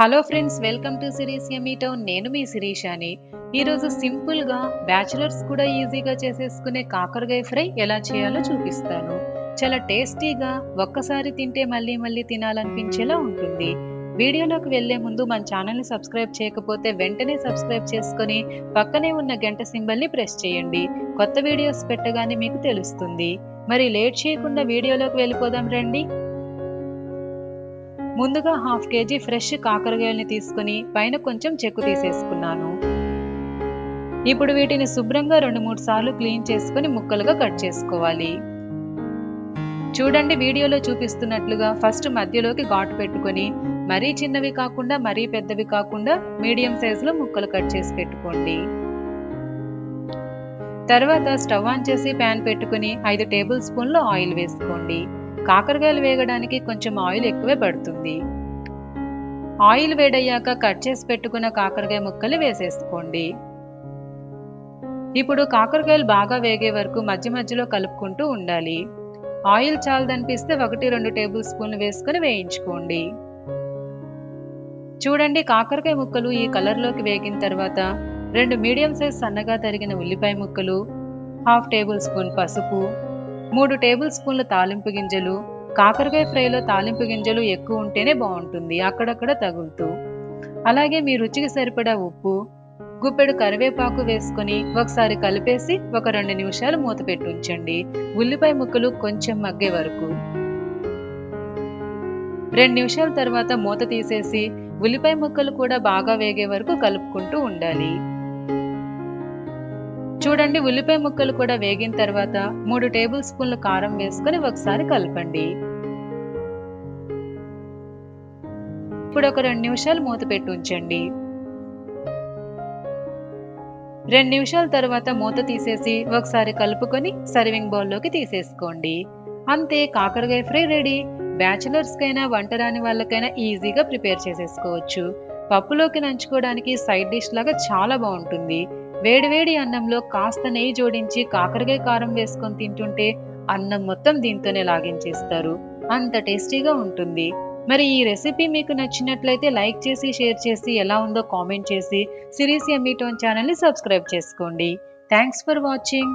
Hello friends welcome to series ఎమీటో టౌన్ నేను మీ శిరీషాని. ఈరోజు సింపుల్గా బ్యాచులర్స్ కూడా ఈజీగా చేసేసుకునే కాకరకాయ ఫ్రై ఎలా చేయాలో చూపిస్తాను. చాలా టేస్టీగా ఒక్కసారి తింటే మళ్ళీ మళ్ళీ తినాలనిపించేలా ఉంటుంది. వీడియోలోకి వెళ్ళే ముందు మన ఛానల్ని సబ్స్క్రైబ్ చేయకపోతే వెంటనే సబ్స్క్రైబ్ చేసుకుని పక్కనే ఉన్న గంట సింబల్ని ప్రెస్ చేయండి. కొత్త వీడియోస్ పెట్టగానే మీకు తెలుస్తుంది. మరి లేట్ చేయకుండా వీడియోలోకి వెళ్ళిపోదాం రండి. ముందుగా హాఫ్ కేజీ ఫ్రెష్ కాకరకాయల్ని తీసుకుని పైన కొంచెం చెక్కు తీసేసుకున్నాను. ఇప్పుడు వీటిని శుభ్రంగా రెండు మూడు సార్లు క్లీన్ చేసుకుని ముక్కలుగా కట్ చేసుకోవాలి. చూడండి వీడియోలో చూపిస్తున్నట్లుగా ఫస్ట్ మధ్యలోకి ఘాటు పెట్టుకొని మరీ చిన్నవి కాకుండా మరీ పెద్దవి కాకుండా మీడియం సైజులో ముక్కలు కట్ చేసి పెట్టుకోండి. తర్వాత స్టవ్ ఆన్ చేసి ప్యాన్ పెట్టుకుని ఐదు టేబుల్ స్పూన్లు ఆయిల్ వేసుకోండి. కాకరకాయలు వేగడానికి కొంచెం ఆయిల్ ఎక్కువే పడుతుంది. ఆయిల్ వేడయ్యాక కట్ చేసి పెట్టుకున్న కాకరకాయ ముక్కలు వేసేసుకోండి. ఇప్పుడు కాకరకాయలు బాగా వేగే వరకు మధ్య మధ్యలో కలుపుకుంటూ ఉండాలి. ఆయిల్ చాలదనిపిస్తే ఒకటి రెండు టేబుల్ స్పూన్లు వేసుకొని వేయించుకోండి. చూడండి కాకరకాయ ముక్కలు ఈ కలర్లోకి వేగిన తర్వాత రెండు మీడియం సైజ్ సన్నగా తరిగిన ఉల్లిపాయ ముక్కలు హాఫ్ టేబుల్ స్పూన్ పసుపు మూడు టేబుల్ స్పూన్ల తాలింపు గింజలు కాకరకాయ ఫ్రైలో తాలింపు గింజలు ఎక్కువ ఉంటేనే బాగుంటుంది అక్కడక్కడ తగులుతూ. అలాగే మీ రుచికి సరిపడా ఉప్పు గుప్పెడు కరివేపాకు వేసుకొని ఒకసారి కలిపేసి ఒక రెండు నిమిషాలు మూత పెట్టి ఉంచండి. ఉల్లిపాయ ముక్కలు కొంచెం మగ్గే వరకు. రెండు నిమిషాల తర్వాత మూత తీసేసి ఉల్లిపాయ ముక్కలు కూడా బాగా వేగే వరకు కలుపుకుంటూ ఉండాలి. చూడండి ఉల్లిపాయ ముక్కలు కూడా వేగిన తర్వాత మూడు టేబుల్ స్పూన్ల కారం వేసుకొని ఒకసారి కలపండి. ఇప్పుడు ఒక రెండు నిమిషాలు మూత పెట్టి ఉంచండి. రెండు నిమిషాల తర్వాత మూత తీసేసి ఒకసారి కలుపుకొని సర్వింగ్ బౌల్లోకి తీసేసుకోండి. అంతే కాకరకాయ ఫ్రై రెడీ. బ్యాచిలర్స్కైనా వంట రాని వాళ్ళకైనా ఈజీగా ప్రిపేర్ చేసేసుకోవచ్చు. పప్పులోకి నంచుకోవడానికి సైడ్ డిష్ లాగా చాలా బాగుంటుంది. వేడివేడి అన్నంలో కాస్త నెయ్యి జోడించి కాకరకాయ కారం వేసుకొని తింటుంటే అన్నం మొత్తం దీంతోనే లాగించేస్తారు. అంత టేస్టీగా ఉంటుంది. మరి ఈ రెసిపీ మీకు నచ్చినట్లయితే లైక్ చేసి షేర్ చేసి ఎలా ఉందో కామెంట్ చేసి సిరీస్ ఎమ్మీటోన్ ఛానల్ని సబ్స్క్రైబ్ చేసుకోండి. Thanks for watching.